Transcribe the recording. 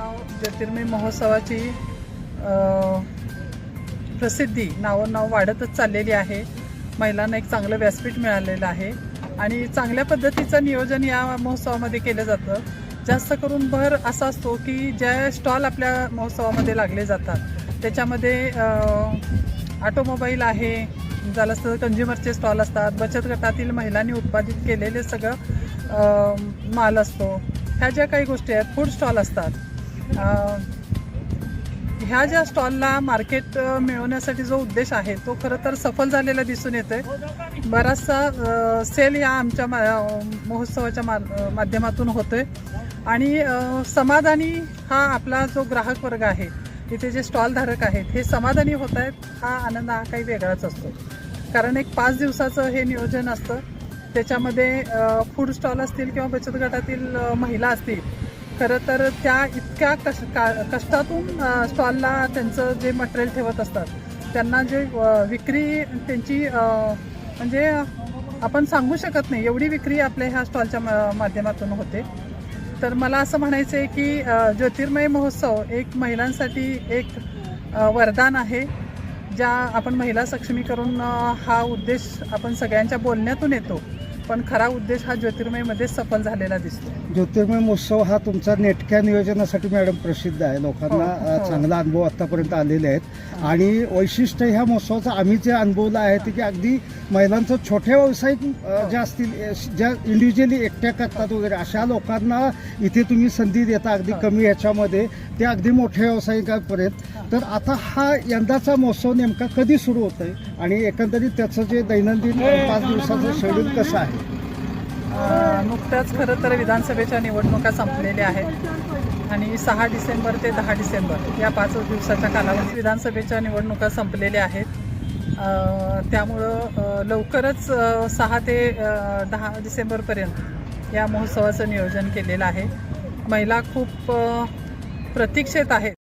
नाव ज्योतिर्मय महोत्सवाची प्रसिद्धी नावोनाव वाढतच चाललेली आहे. महिलांना एक चांगलं व्यासपीठ मिळालेलं आहे. आणि चांगल्या पद्धतीचं नियोजन या महोत्सवामध्ये केलं जातं. जास्त करून भर असा असतो की ज्या स्टॉल आपल्या महोत्सवामध्ये लागले जातात. त्याच्यामध्ये ऑटोमोबाईल आहे झालं असतं कंझ्युमरचे स्टॉल असतात. बचत गटातील महिलांनी उत्पादित केलेले सगळं माल असतो. ह्या ज्या काही गोष्टी आहेत फूड स्टॉल असतात. ह्या ज्या स्टॉलला मार्केट मिळवण्यासाठी जो उद्देश आहे तो खरं तर सफल झालेला दिसून येतोय. बराचसा सेल या आमच्या मा महोत्सवाच्या मा माध्यमातून होतोय. आणि समाधानी हा आपला जो ग्राहक वर्ग आहे इथे जे स्टॉलधारक आहेत हे समाधानी होत आहेत हा आनंद हा काही वेगळाच असतो. कारण एक पाच दिवसाचं हे नियोजन असतं. त्याच्यामध्ये फूड स्टॉल असतील किंवा बचत गटातील महिला असतील खरं तर त्या इतक्या कश का कष्टातून स्टॉलला त्यांचं जे मटेरियल ठेवत असतात त्यांना जे विक्री त्यांची म्हणजे आपण सांगू शकत नाही एवढी विक्री आपल्या ह्या स्टॉलच्या मा- माध्यमातून होते. तर मला असं म्हणायचं आहे की ज्योतिर्मय महोत्सव एक महिलांसाठी एक वरदान आहे ज्या आपण महिला सक्षमीकरण हा उद्देश आपण सगळ्यांच्या बोलण्यातून येतो. पण खरा उद्देश हा ज्योतिर्मयमध्ये सफल झालेला दिसतो ज्योतिर्मय महोत्सव हा तुमचा नेटक्या नियोजनासाठी मॅडम प्रसिद्ध आहे. लोकांना हो, हो. चांगला अनुभव आतापर्यंत आलेले आहेत. आणि वैशिष्ट्य ह्या महोत्सवाचं आम्ही जे अनुभवलं आहे ते की अगदी महिलांचं छोटे व्यावसायिक अ, ज्या असतील ज्या इंडिव्हिज्युअली एकट्या करतात वगैरे अशा लोकांना इथे तुम्ही संधी देता अगदी हो. कमी ह्याच्यामध्ये. ते अगदी मोठ्या व्यावसायिकांपर्यंत. तर आता हा यंदाचा महोत्सव नेमका कधी सुरू होत आहे आणि एकंदरीत त्याचं जे दैनंदिन पाच दिवसाचं शेड्यूल कसं आहे? नुकत्याच खरं तर विधानसभेच्या निवडणुका संपलेल्या आहेत. आणि सहा डिसेंबर ते दहा डिसेंबर या पाच दिवसाच्या कालावधीत विधानसभेच्या निवडणुका संपलेल्या आहेत. त्यामुळं लवकरच सहा ते दहा डिसेंबरपर्यंत या महोत्सवाचं नियोजन केलेलं आहे. महिला खूप प्रतीक्षेत आहेत.